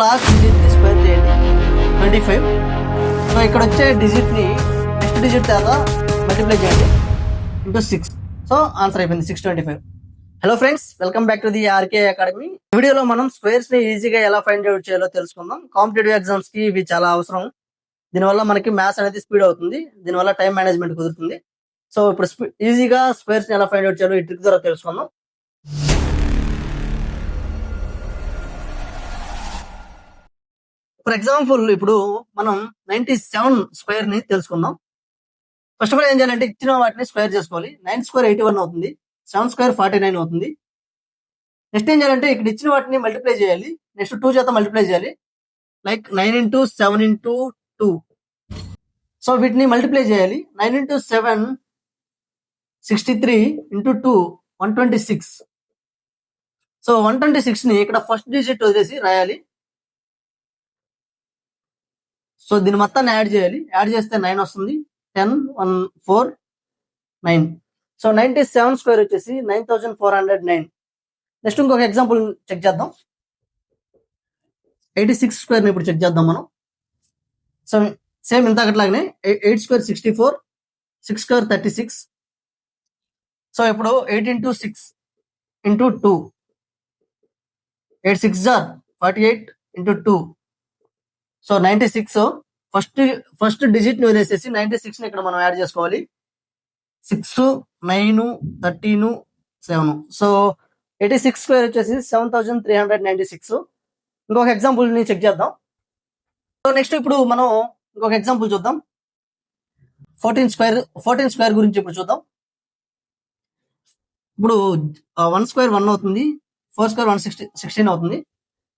Last digit square చేయండి twenty five so ఇక్కడ వచ్చే డిజిట్ని నెక్స్ట్ డిజిట్ దాకా మల్టిప్లై చేయండి. ఇంటూ సిక్స్ సో ఆన్సర్ అయిపోయింది. Six twenty five hello friends welcome back to the RK academy వీడియోలో మనం స్క్వేర్స్ని ఈజీగా ఎలా ఫైండ్ అవుట్ చేయాలో తెలుసుకుందాం. కాంపిటేటివ్ ఎగ్జామ్స్కి ఇవి చాలా అవసరం. దీనివల్ల మనకి మ్యాథ్స్ అనేది స్పీడ్ అవుతుంది. దీనివల్ల టైం మేనేజ్మెంట్ కుదురుతుంది. సో ఇప్పుడు ఈజీగా స్క్వేర్స్ని ఎలా ఫైండ్ అవుట్ చేయాలో ఈ ట్రిక్ ద్వారా తెలుసుకుందాం. ఫర్ ఎగ్జాంపుల్ ఇప్పుడు మనం నైన్టీ సెవెన్ స్క్వేర్ని తెలుసుకుందాం. ఫస్ట్ ఆఫ్ ఆల్ ఏం చేయాలంటే ఇచ్చిన వాటిని స్క్వేర్ చేసుకోవాలి. నైన్ స్క్వేర్ ఎయిటీ వన్ అవుతుంది. సెవెన్ స్క్వేర్ ఫార్టీ నైన్ అవుతుంది. నెక్స్ట్ ఏం చేయాలంటే ఇక్కడ ఇచ్చిన వాటిని మల్టిప్లై చేయాలి. నెక్స్ట్ టూ చేత మల్టిప్లై చేయాలి. Like nine into seven into two. So వీటిని మల్టిప్లై చేయాలి. Nine into seven sixty three into two one twenty six. So one twenty సిక్స్ని ఇక్కడ ఫస్ట్ డిజిట్ వదిలేసి రాయాలి. సో దీని మొత్తాన్ని యాడ్ చేయాలి. యాడ్ చేస్తే నైన్ వస్తుంది. Ten one four nine. So ninety seven square వచ్చేసి nine thousand four hundred nine. Next ఇంకొక ఎగ్జాంపుల్ చెక్ చేద్దాం. ఎయిటీ సిక్స్ స్క్వేర్ని ఇప్పుడు చెక్ చేద్దాం మనం. So same ఇంతకట్లాగానే eight square sixty four six square thirty six. So ఇప్పుడు eight into six into two. Eight six jar forty eight into two. So ninety six first first డిజిట్ని వదిలేసేసి ninety సిక్స్ని ఇక్కడ మనం add చేసుకోవాలి. Six nine thirteen seven. So eighty six square వచ్చేసి seven thousand three hundred ninety six. ఇంకొక ఎగ్జాంపుల్ని check చేద్దాం. So next ఇప్పుడు మనం ఇంకొక ఎగ్జాంపుల్ చూద్దాం. ఫోర్టీన్ స్క్వేర్ ఫోర్టీన్ స్క్వేర్ గురించి ఇప్పుడు చూద్దాం. ఇప్పుడు వన్ స్క్వేర్ వన్ అవుతుంది. Four square one sixty sixteen అవుతుంది.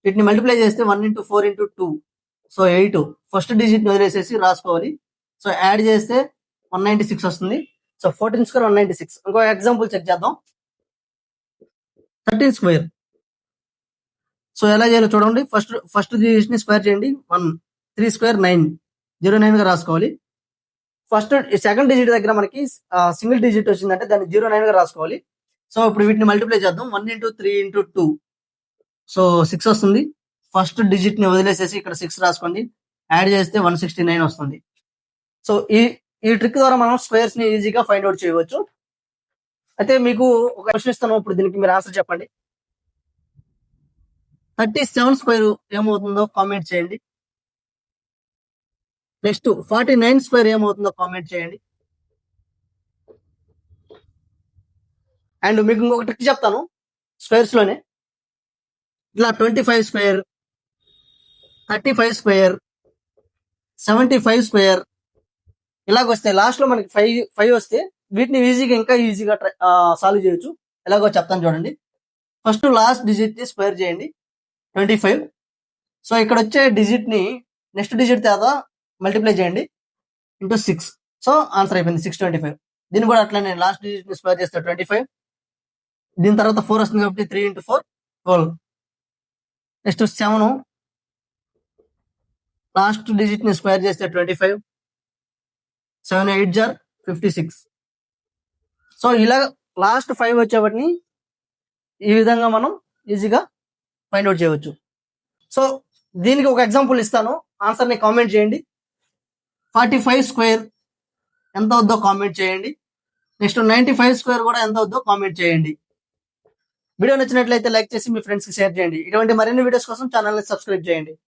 వీటిని మల్టిప్లై చేస్తే one into four into two. So eight first digit వదిలేసేసి రాసుకోవాలి. సో యాడ్ చేస్తే వన్ నైన్టీ సిక్స్ వస్తుంది. So fourteen square one ninety six ఇంకో ఎగ్జాంపుల్ చెక్ చేద్దాం. Thirteen square so ఎలా చేయాలో చూడండి. ఫస్ట్ ఫస్ట్ డిజిట్ని స్క్వేర్ చేయండి. One three square nine zero నైన్గా రాసుకోవాలి. ఫస్ట్ సెకండ్ డిజిట్ దగ్గర మనకి సింగిల్ డిజిట్ వచ్చిందంటే దాన్ని జీరో నైన్గా రాసుకోవాలి. సో ఇప్పుడు వీటిని మల్టిప్లై చేద్దాం. One into three into two so six వస్తుంది. ఫస్ట్ డిజిట్ని వదిలేసేసి ఇక్కడ సిక్స్ రాసుకోండి. యాడ్ చేస్తే వన్ సిక్స్టీ నైన్ వస్తుంది. సో ఈ ఈ ట్రిక్ ద్వారా మనం స్క్వేర్స్ని ఈజీగా ఫైండ్ అవుట్ చేయవచ్చు. అయితే మీకు ఒక క్వశ్చన్ ఇస్తాను. ఇప్పుడు దీనికి మీరు ఆన్సర్ చెప్పండి. థర్టీ సెవెన్ స్క్వేర్ ఏమవుతుందో కామెంట్ చేయండి. నెక్స్ట్ ఫార్టీ నైన్ స్క్వేర్ ఏమవుతుందో కామెంట్ చేయండి. అండ్ మీకు ఇంకొక ట్రిక్ చెప్తాను. స్క్వేర్స్లోనే. ఇట్లా twenty five square thirty five square seventy five square ఇలాగొస్తే లాస్ట్లో మనకి ఫైవ్ ఫైవ్ వస్తే వీటిని ఈజీగా ఇంకా ఈజీగా సాల్వ్ చేయొచ్చు. ఎలాగో చెప్తాను చూడండి. ఫస్ట్ లాస్ట్ డిజిట్ని స్క్వేర్ చేయండి. Twenty five. సో ఇక్కడ వచ్చే డిజిట్ని నెక్స్ట్ డిజిట్ తర్వాత మల్టిప్లై చేయండి. Into six. సో ఆన్సర్ అయిపోయింది. Six twenty five. దీన్ని కూడా అట్లనే లాస్ట్ డిజిట్ని స్క్వేర్ చేస్తే ట్వంటీ ఫైవ్. దీని తర్వాత ఫోర్ వస్తుంది కాబట్టి three into four twelve. Next seven. Last డిజిట్ని square చేస్తే ట్వంటీ ఫైవ్ సెవెన్ ఎయిట్ జార్ ఫిఫ్టీ సిక్స్ సో ఇలా లాస్ట్ ఫైవ్ వచ్చేవాటిని ఈ విధంగా మనం ఈజీగా ఫైండ్ అవుట్ చేయవచ్చు. సో దీనికి ఒక ఎగ్జాంపుల్ ఇస్తాను. ఆన్సర్ని కామెంట్ చేయండి. ఫార్టీ ఫైవ్ స్క్వేర్ ఎంత అవుద్దో కామెంట్ చేయండి. నెక్స్ట్ నైంటీ ఫైవ్ స్క్వేర్ కూడా ఎంత అవుద్దో కామెంట్ చేయండి. వీడియో నచ్చినట్లయితే లైక్ చేసి మీ ఫ్రెండ్స్కి షేర్ చేయండి. ఇటువంటి మరిన్ని వీడియోస్ కోసం ఛానల్ని సబ్స్క్రైబ్ చేయండి.